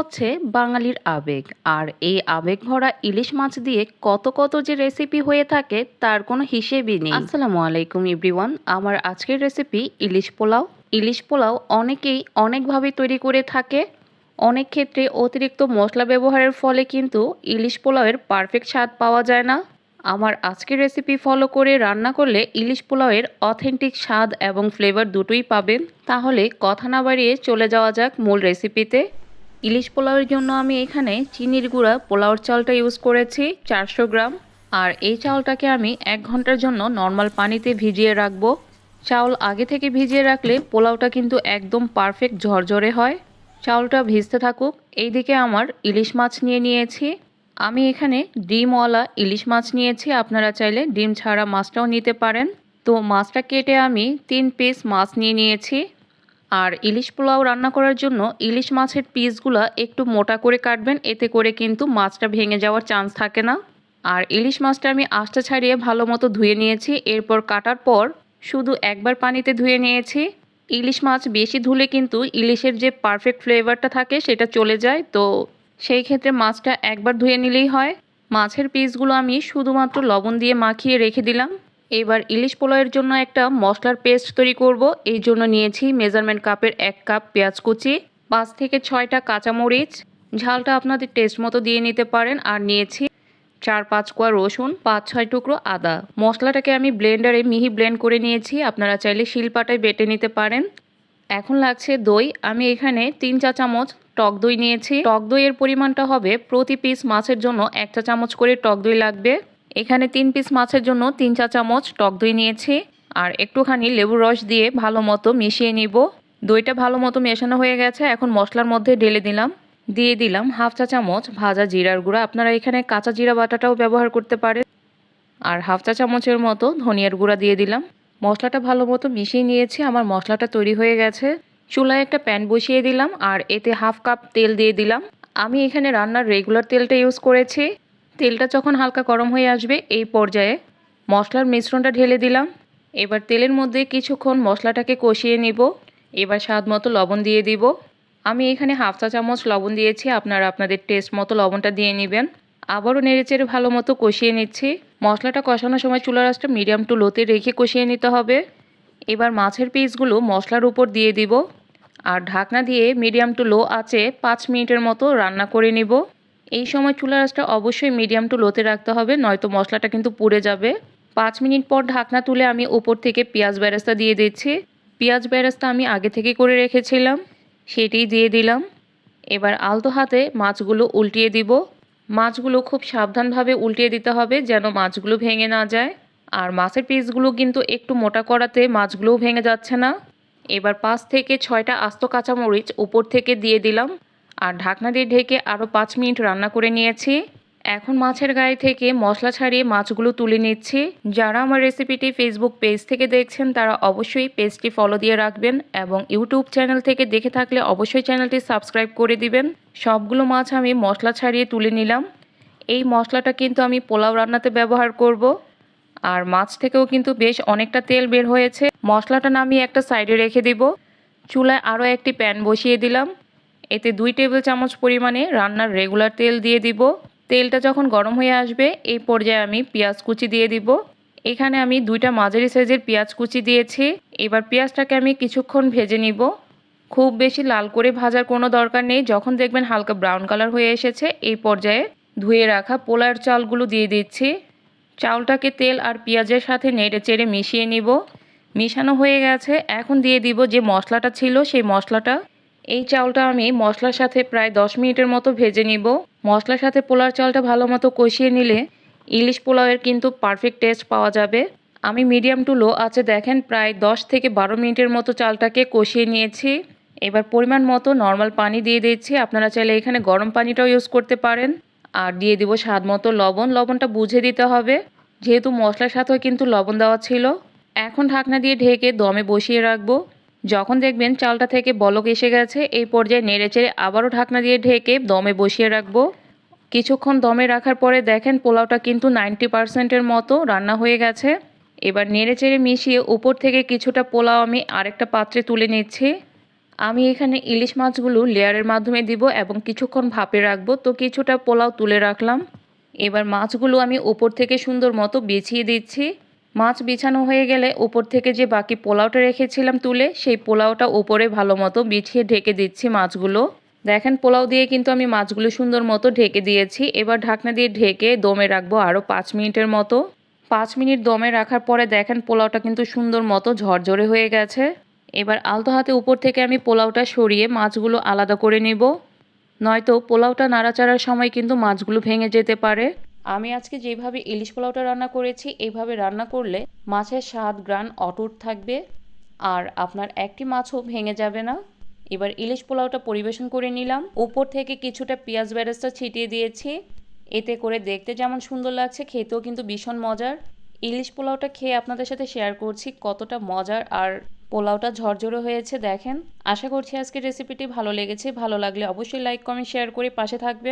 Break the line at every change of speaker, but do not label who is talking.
হচ্ছে বাঙালির আবেগ। আর এই আবেগ ভরা ইলিশ মাছ দিয়ে কত কত যে রেসিপি হয়ে থাকে, তার কোনো হিসেবই নেই। আসসালামু আলাইকুম এভরিওয়ান আমার আজকের রেসিপি ইলিশ পোলাও। ইলিশ পোলাও অনেকেই অনেকভাবে তৈরি করে থাকে। অনেক ক্ষেত্রে অতিরিক্ত মশলা ব্যবহারের ফলে কিন্তু ইলিশ পোলাওয়ের পারফেক্ট স্বাদ পাওয়া যায় না। আমার আজকের রেসিপি ফলো করে রান্না করলে ইলিশ পোলাওয়ের অথেন্টিক স্বাদ এবং ফ্লেভার দুটোই পাবেন। তাহলে কথা না বাড়িয়ে চলে যাওয়া যাক মূল রেসিপিতে ইলিশ পোলাওয়ের জন্য আমি এখানে চিনির গুঁড়া, পোলাওর চালটা ইউজ করেছি, চারশো গ্রাম। আর এই চালটাকে আমি এক ঘণ্টার জন্য নর্মাল পানিতে ভিজিয়ে রাখব। চাউল আগে থেকে ভিজিয়ে রাখলে পোলাওটা কিন্তু একদম পারফেক্ট ঝরঝরে হয়। চাউলটা ভিজতে থাকুক। এইদিকে আমার ইলিশ মাছ নিয়ে নিয়েছি। আমি এখানে ডিমওয়ালা ইলিশ মাছ নিয়েছি। আপনারা চাইলে ডিম ছাড়া মাছটাও নিতে পারেন। তো মাছটা কেটে আমি তিন পিস মাছ নিয়ে নিয়েছি। আর ইলিশ পোলাও রান্না করার জন্য ইলিশ মাছের পিসগুলো একটু মোটা করে কাটবেন, এতে করে কিন্তু মাছটা ভেঙে যাওয়ার চান্স থাকে না। আর ইলিশ মাছটা আমি আঁশটা ছাড়িয়ে ভালো মতো ধুয়ে নিয়েছি, এরপর কাটার পর শুধু একবার পানিতে ধুয়ে নিয়েছি। ইলিশ মাছ বেশি ধুলে কিন্তু ইলিশের যে পারফেক্ট ফ্লেভারটা থাকে সেটা চলে যায়, তো সেই ক্ষেত্রে মাছটা একবার ধুয়ে নিলেই হয়। মাছের পিসগুলো আমি শুধুমাত্র লবণ দিয়ে মাখিয়ে রেখে দিলাম। এবার ইলিশ পোলাওয়ের জন্য একটা মশলার পেস্ট তৈরি করব। এই জন্য নিয়েছি মেজারমেন্ট কাপের এক কাপ পেঁয়াজ কুচি, পাঁচ থেকে ছয়টা কাঁচামরিচ। ঝালটা আপনাদের টেস্ট মতো দিয়ে নিতে পারেন। আর নিয়েছি চার পাঁচ কোয়া রসুন, পাঁচ ছয় টুকরো আদা। মশলাটাকে আমি ব্লেন্ডারে মিহি ব্লেন্ড করে নিয়েছি। আপনারা চাইলে শিলপাটায় বেটে নিতে পারেন। এখন লাগছে দই। আমি এখানে তিন চা চামচ টক দই নিয়েছি। টক দইয়ের পরিমাণটা হবে প্রতি পিস মাছের জন্য এক চা চামচ করে টক দই লাগবে। এখানে তিন পিস মাছের জন্য তিন চা চামচ টক দই নিয়েছি। আর একটুখানি লেবুর রস দিয়ে ভালো মতো মিশিয়ে নিব। দইটা ভালো মতো মেশানো হয়ে গেছে, এখন মশলার মধ্যে ঢেলে দিলাম। দিয়ে দিলাম হাফ চা চামচ ভাজা জিরার গুঁড়া। আপনারা এখানে কাঁচা জিরা বাটাটাও ব্যবহার করতে পারেন। আর হাফ চা চামচের মতো ধনিয়ার গুঁড়া দিয়ে দিলাম। মশলাটা ভালো মতো মিশিয়ে নিয়েছি, আমার মশলাটা তৈরি হয়ে গেছে। চুলায় একটা প্যান বসিয়ে দিলাম, আর এতে হাফ কাপ তেল দিয়ে দিলাম। আমি এখানে রান্নার রেগুলার তেলটা ইউজ করেছি। তেলটা যখন হালকা গরম হয়ে আসবে, এই পর্যায়ে মশলার মিশ্রণটা ঢেলে দিলাম। এবার তেলের মধ্যে কিছুক্ষণ মশলাটাকে কষিয়ে নিব। এবার স্বাদ মতো লবণ দিয়ে দিব। আমি এখানে হাফ চা চামচ লবণ দিয়েছি, আপনারা আপনাদের টেস্ট মতো লবণটা দিয়ে নেবেন। আবারও নেড়েচেড়ে ভালো মতো কষিয়ে নিচ্ছি। মশলাটা কষানোর সময় চুলা রাসটা মিডিয়াম টু লোতে রেখে কষিয়ে নিতে হবে। এবার মাছের পিসগুলো মশলার উপর দিয়ে দিব। আর ঢাকনা দিয়ে মিডিয়াম টু লো আছে পাঁচ মিনিটের মতো রান্না করে নিব। এই সময় চুলা রাসটা অবশ্যই মিডিয়াম টু লোতে রাখতে হবে, নয়তো মশলাটা কিন্তু পুড়ে যাবে। পাঁচ মিনিট পর ঢাকনা তুলে আমি উপর থেকে পেঁয়াজ বেরেস্তা দিয়ে দিচ্ছি। পেঁয়াজ বেরেস্তা আমি আগে থেকে করে রেখেছিলাম সেটি দিয়ে দিলাম। এবার আলতো হাতে মাছগুলো উল্টিয়ে দিব। মাছগুলো খুব সাবধানভাবে উল্টিয়ে দিতে হবে যেন মাছগুলো ভেঙে না যায়। আর মাছের পিসগুলো কিন্তু একটু মোটা করাতে মাছগুলোও ভেঙে যাচ্ছে না। এবার পাঁচ থেকে ছয়টা আস্ত কাঁচামরিচ উপর থেকে দিয়ে দিলাম। আর ঢাকনা দিয়ে ঢেকে আরও পাঁচ মিনিট রান্না করে নিয়েছি। এখন মাছের গায়ে থেকে মশলা ছাড়িয়ে মাছগুলো তুলে নিচ্ছি। যারা আমার রেসিপিটি ফেসবুক পেজ থেকে দেখছেন, তারা অবশ্যই পেজটি ফলো দিয়ে রাখবেন এবং ইউটিউব চ্যানেল থেকে দেখে থাকলে অবশ্যই চ্যানেলটি সাবস্ক্রাইব করে দিবেন। সবগুলো মাছ আমি মশলা ছাড়িয়ে তুলে নিলাম। এই মশলাটা কিন্তু আমি পোলাও রান্নাতে ব্যবহার করব। আর মাছ থেকেও কিন্তু বেশ অনেকটা তেল বের হয়েছে। মশলাটা নামিয়ে একটা সাইডে রেখে দিব। চুলায় আরও একটি প্যান বসিয়ে দিলাম। এতে দুই টেবিল চামচ পরিমাণে রান্নার রেগুলার তেল দিয়ে দিব। তেলটা যখন গরম হয়ে আসবে, এই পর্যায়ে আমি পেঁয়াজ কুচি দিয়ে দিব। এখানে আমি দুইটা মাঝারি সাইজের পেঁয়াজ কুচি দিয়েছি। এবার পেঁয়াজটাকে আমি কিছুক্ষণ ভেজে নিব। খুব বেশি লাল করে ভাজার কোনো দরকার নেই। যখন দেখবেন হালকা ব্রাউন কালার হয়ে এসেছে, এই পর্যায়ে ধুয়ে রাখা পোলার চালগুলো দিয়ে দিচ্ছি। চাউলটাকে তেল আর পেঁয়াজের সাথে নেড়ে চেড়ে মিশিয়ে নিব। মিশানো হয়ে গেছে। এখন দিয়ে দিব যে মশলাটা ছিল, সেই মশলাটা এই চাউলটা আমি মশলার সাথে প্রায় দশ মিনিটের মতো ভেজে নিব। মশলার সাথে পোলার চালটা ভালো মতো কষিয়ে নিলে ইলিশ পোলাওয়ের কিন্তু পারফেক্ট টেস্ট পাওয়া যাবে। আমি মিডিয়াম টু লো আছে দেখেন প্রায় দশ থেকে বারো মিনিটের মতো চালটাকে কষিয়ে নিয়েছি। এবার পরিমাণ মতো নর্মাল পানি দিয়ে দিচ্ছি আপনারা চাইলে এখানে গরম পানিটাও ইউজ করতে পারেন। আর দিয়ে দিব স্বাদ মতো লবণ। লবণটা বুঝে দিতে হবে। যেহেতু মশলার সাথেও কিন্তু লবণ দেওয়া ছিল। এখন ঢাকনা দিয়ে ঢেকে দমে বসিয়ে রাখব। যখন দেখবেন চালটা থেকে বলক এসে গেছে, এই পর্যায়ে নেড়েচেড়ে আবারও ঢাকনা দিয়ে ঢেকে দমে বসিয়ে রাখব। কিছুক্ষণ দমে রাখার পরে দেখেন পোলাওটা কিন্তু নাইনটি পারসেন্টের মতো রান্না হয়ে গেছে। এবার নেড়ে চেড়ে মিশিয়ে উপর থেকে কিছুটা পোলাও আমি আরেকটা পাত্রে তুলে নিচ্ছি। আমি এখানে ইলিশ মাছগুলো লেয়ারের মাধ্যমে দিব এবং কিছুক্ষণ ভাপে রাখব, তো কিছুটা পোলাও তুলে রাখলাম। এবার মাছগুলো আমি উপর থেকে সুন্দর মতো বিছিয়ে দিচ্ছি। মাছ বিছানো হয়ে গেলে উপর থেকে যে বাকি পোলাওটা রেখেছিলাম তুলে, সেই পোলাওটা উপরে ভালো মতো বিছিয়ে ঢেকে দিচ্ছি মাছগুলো। দেখেন, পোলাও দিয়ে কিন্তু আমি মাছগুলো সুন্দর মতো ঢেকে দিয়েছি। এবার ঢাকনা দিয়ে ঢেকে দমে রাখব আরও পাঁচ মিনিটের মতো। পাঁচ মিনিট দমে রাখার পরে দেখেন, পোলাওটা কিন্তু সুন্দর মতো ঝরঝরে হয়ে গেছে। এবার আলতো হাতে উপর থেকে আমি পোলাওটা সরিয়ে মাছগুলো আলাদা করে নিব। নয়তো পোলাওটা নাড়াচাড়ার সময় কিন্তু মাছগুলো ভেঙে যেতে পারে। আমি আজকে যেভাবে ইলিশ পোলাওটা রান্না করেছি, এইভাবে রান্না করলে মাছের স্বাদ, গ্রান অটুট থাকবে আর আপনার একটি মাছও ভেঙে যাবে না। এবার ইলিশ পোলাওটা পরিবেশন করে নিলাম। উপর থেকে কিছুটা পেঁয়াজ বেরেস্তা ছিটিয়ে দিয়েছি। এতে করে দেখতে যেমন সুন্দর লাগছে, খেতেও কিন্তু ভীষণ মজার। ইলিশ পোলাওটা খেয়ে আপনাদের সাথে শেয়ার করছি, কতটা মজার আর পোলাওটা ঝরঝরে হয়েছে, দেখেন। আশা করছি আজকে রেসিপিটি ভালো লেগেছে। ভালো লাগলে অবশ্যই লাইক কমেন্ট শেয়ার করে পাশে থাকবেন।